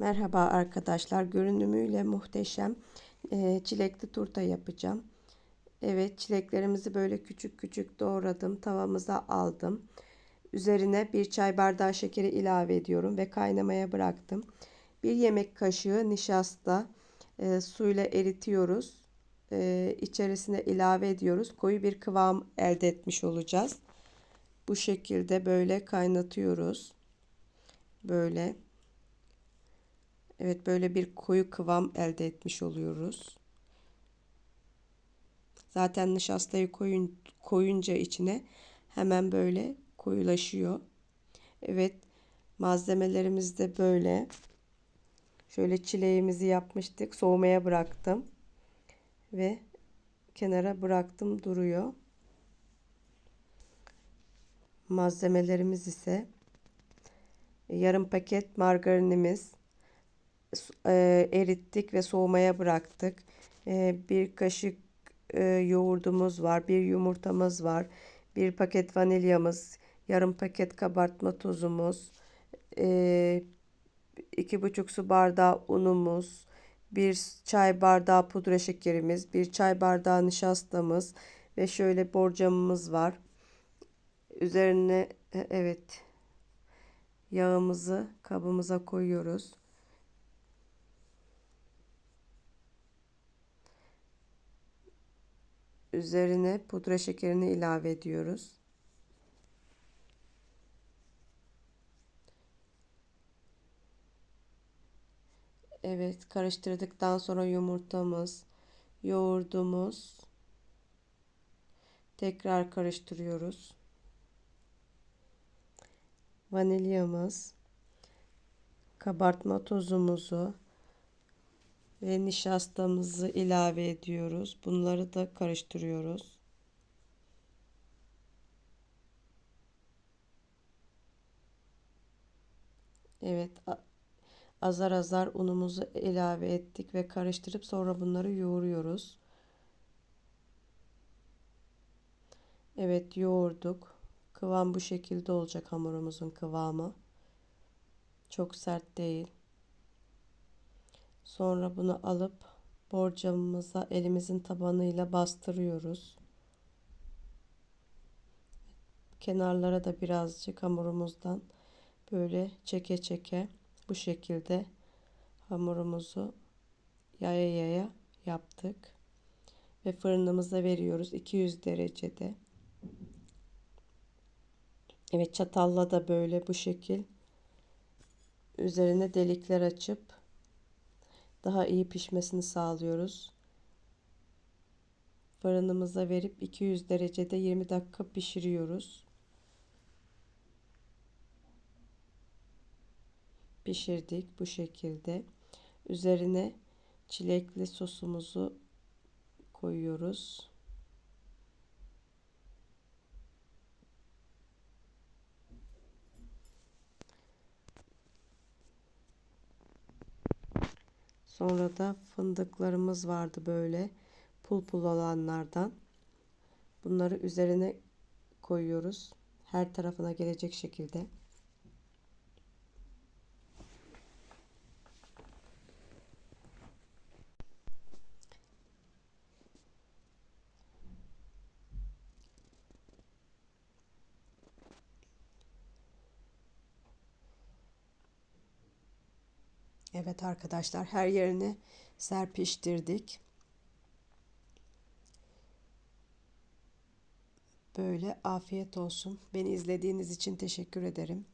Merhaba arkadaşlar. Görünümüyle muhteşem e, çilekli turta yapacağım. Evet çileklerimizi böyle küçük küçük doğradım. Tavamıza aldım. Üzerine bir çay bardağı şekeri ilave ediyorum ve kaynamaya bıraktım. Bir yemek kaşığı nişasta e, suyla eritiyoruz. E, içerisine ilave ediyoruz. Koyu bir kıvam elde etmiş olacağız. Bu şekilde böyle kaynatıyoruz. Böyle. Evet böyle bir koyu kıvam elde etmiş oluyoruz. Zaten nişastayı koyun, koyunca içine hemen böyle koyulaşıyor. Evet malzemelerimiz de böyle. Şöyle çileğimizi yapmıştık. Soğumaya bıraktım. Ve kenara bıraktım duruyor. Malzemelerimiz ise yarım paket margarinimiz, e, erittik ve soğumaya bıraktık. E, bir kaşık e, yoğurdumuz var, bir yumurtamız var, bir paket vanilyamız, yarım paket kabartma tozumuz, e, iki buçuk su bardağı unumuz, bir çay bardağı pudra şekerimiz, bir çay bardağı nişastamız ve şöyle borcamımız var. Üzerine evet yağımızı kabımıza koyuyoruz. Üzerine pudra şekerini ilave ediyoruz. Evet, karıştırdıktan sonra yumurtamız, yoğurdumuz tekrar karıştırıyoruz. Vanilyamız, kabartma tozumuzu ve nişastamızı ilave ediyoruz. Bunları da karıştırıyoruz. Evet, azar azar unumuzu ilave ettik ve karıştırıp sonra bunları yoğuruyoruz. Evet, yoğurduk. Kıvam bu şekilde olacak hamurumuzun kıvamı. Çok sert değil. Sonra bunu alıp borcamımıza elimizin tabanıyla bastırıyoruz. Kenarlara da birazcık hamurumuzdan böyle çeke çeke bu şekilde hamurumuzu yaya yaya yaptık. Ve fırınımıza veriyoruz 200 derecede. Evet çatalla da böyle bu şekil üzerine delikler açıp daha iyi pişmesini sağlıyoruz. Fırınımıza verip 200 derecede 20 dakika pişiriyoruz. Pişirdik bu şekilde. Üzerine çilekli sosumuzu koyuyoruz. Sonra da fındıklarımız vardı böyle pul pul olanlardan. Bunları üzerine koyuyoruz. Her tarafına gelecek şekilde. Evet arkadaşlar her yerini serpiştirdik. Böyle afiyet olsun. Beni izlediğiniz için teşekkür ederim.